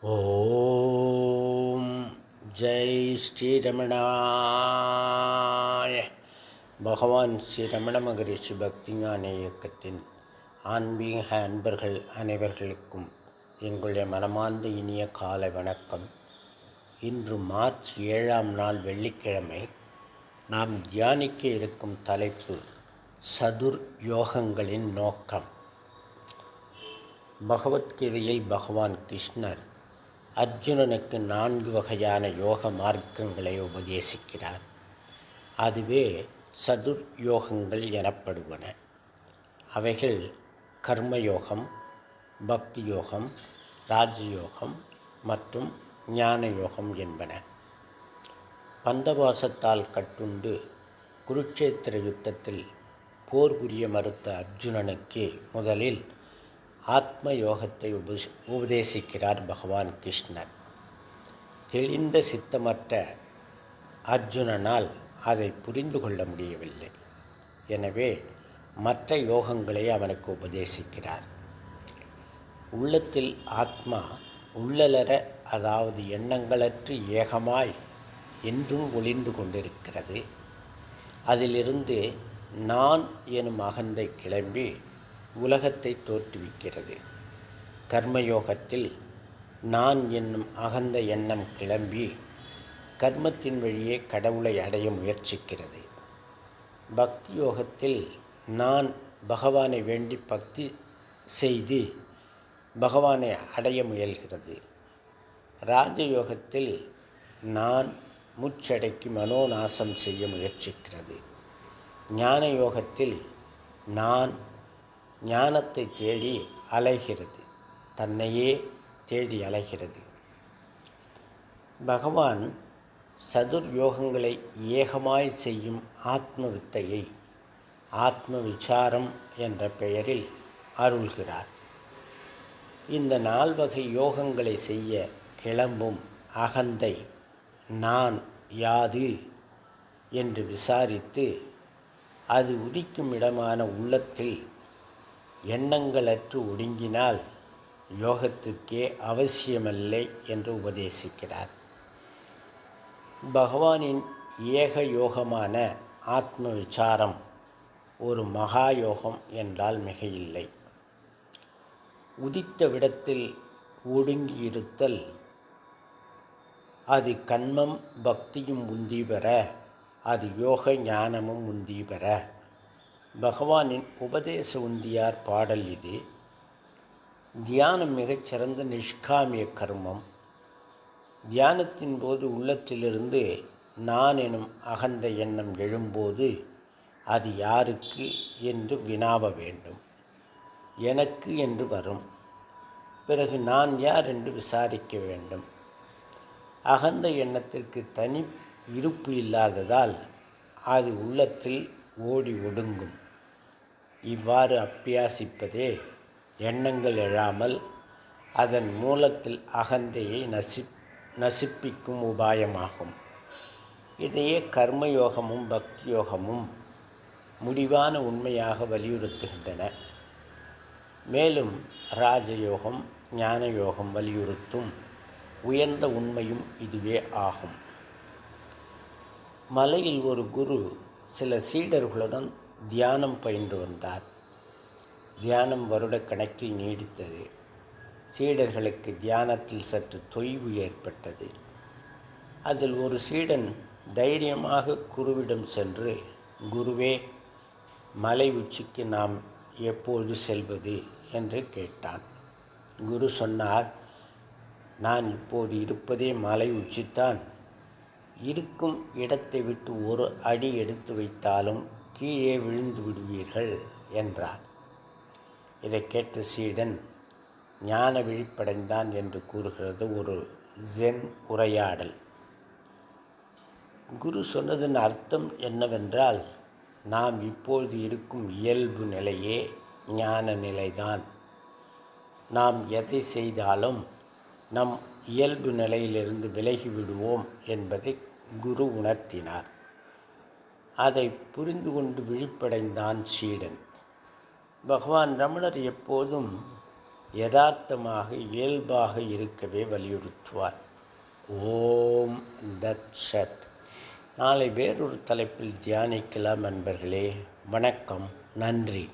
ஓம் ஜெய் ஸ்ரீரமணாய பகவான் ஸ்ரீ ரமண மகரிஷி பக்திஞான இயக்கத்தின் ஆன்மீக அன்பர்கள் அனைவர்களுக்கும் எங்களுடைய மனமார்ந்த இனிய காலை வணக்கம். இன்று மார்ச் ஏழாம் நாள் வெள்ளிக்கிழமை நாம் தியானிக்க இருக்கும் தலைப்பு சதுர் யோகங்களின் நோக்கம். பகவத்கீதையில் பகவான் கிருஷ்ணர் அர்ஜுனனுக்கு நான்கு வகையான யோக மார்க்கங்களை உபதேசிக்கிறார். அதுவே சதுர் யோகங்கள் எனப்படுவன. அவைகள் கர்மயோகம் பக்தி யோகம் ராஜயோகம் மற்றும் ஞான யோகம் என்பன. பந்தவாசத்தால் கட்டுண்டு குருட்சேத்திர யுத்தத்தில் போர் புரிய மறுத்த அர்ஜுனனுக்கு முதலில் ஆத்ம யோகத்தை உப உபதேசிக்கிறார் பகவான் கிருஷ்ணர். தெளிந்த சித்தமற்ற அர்ஜுனனால் அதை புரிந்து கொள்ள முடியவில்லை. எனவே மற்ற யோகங்களை அவனுக்கு உபதேசிக்கிறார். உள்ளத்தில் ஆத்மா உள்ளலர அதாவது எண்ணங்களற்று ஏகமாய் என்றும் ஒளிந்து கொண்டிருக்கிறது. அதிலிருந்து நான் எனும் அகந்தை கிளம்பி உலகத்தை தோற்றுவிக்கிறது. கர்மயோகத்தில் நான் என்னும் அகந்த எண்ணம் கிளம்பி கர்மத்தின் வழியே கடவுளை அடைய முயற்சிக்கிறது. பக்தி யோகத்தில் நான் பகவானை வேண்டி பக்தி செய்து பகவானை அடைய முயல்கிறது. ராஜயோகத்தில் நான் முச்சடைக்கு மனோநாசம் செய்ய முயற்சிக்கிறது. ஞான யோகத்தில் நான் ஞானத்தை தேடி அலைகிறது. தன்னையே தேடி அலைகிறது. பகவான் சதுர் யோகங்களை ஏகமாய் செய்யும் ஆத்ம வித்தையை ஆத்ம விசாரம் என்ற பெயரில் அருள்கிறார். இந்த நால்வகை யோகங்களை செய்ய கிளம்பும் அகந்தை நான் யாது? என்று விசாரித்து அது உதிக்கும் இடமான உள்ளத்தில் எண்ணங்களற்று ஒடுங்கினால் யோகத்துக்கே அவசியமில்லை என்று உபதேசிக்கிறார். பகவானின் ஏக யோகமான ஆத்ம விசாரம் ஒரு மகா யோகம் என்றால் மிகையில்லை. உதித்த விடத்தில் ஒடுங்கியிருத்தல் அது கண்மம் பக்தியும் உந்தி பெற அது யோக ஞானமும் உந்தி பெற பகவானின் உபதேச உந்தியார் பாடல் இது. தியானம் மிகச்சிறந்த நிஷ்காமிய கர்மம். தியானத்தின் போது உள்ளத்திலிருந்து நான் எனும் அகந்த எண்ணம் எழும்போது அது யாருக்கு என்று வினாவ வேண்டும். எனக்கு என்று வரும். பிறகு நான் யார் என்று விசாரிக்க வேண்டும். அகந்த எண்ணத்திற்கு தனி இருப்பு இல்லாததால் அது உள்ளத்தில் ஓடி ஒடுங்கும். இவ்வாறு அப்பியாசிப்பதே எண்ணங்கள் எழாமல் அதன் மூலத்தில் அகந்தையை நசிப் நசிப்பிக்கும் உபாயமாகும். இதையே கர்மயோகமும் பக்தி யோகமும் முடிவான உண்மையாக வலியுறுத்துகின்றன. மேலும் ராஜயோகம் ஞான யோகம் வலியுறுத்தும் உயர்ந்த உண்மையும் இதுவே ஆகும். மலையில் ஒரு குரு சில சீடர்களுடன் தியானம் பயின்று வந்தார். தியானம் வருடக்கணக்கில் நீடித்தது. சீடர்களுக்கு தியானத்தில் சற்று தொய்வு ஏற்பட்டது. அதில் ஒரு சீடன் தைரியமாக குருவிடம் சென்று குருவே மலை உச்சிக்கு நாம் எப்போது செல்வது? என்று கேட்டான். குரு சொன்னார் நான் இப்போது இருப்பதே மலை உச்சித்தான். இருக்கும் இடத்தை விட்டு ஒரு அடி எடுத்து வைத்தாலும் கீழே விழுந்து விடுவீர்கள் என்றார். இதை கேட்டு சீடன் ஞான விழிப்படைந்தான் என்று கூறுகிறது ஒரு ஜென் உரையாடல். குரு சொன்னதன் அர்த்தம் என்னவென்றால் நாம் இப்பொழுது இருக்கும் இயல்பு நிலையே ஞான நிலைதான். நாம் எதை செய்தாலும் நம் இயல்பு நிலையிலிருந்து விலகி விடுவோம் என்பதை குரு உணர்த்தினார். அதை புரிந்து கொண்டு விழிப்படைந்தான் சீடன். பகவான் ரமணர் எப்போதும் யதார்த்தமாக இயல்பாக இருக்கவே வலியுறுத்துவார். ஓம் தத் சத் நாளை வேறொரு தலைப்பில் தியானிக்கலாம் நண்பர்களே வணக்கம். நன்றி.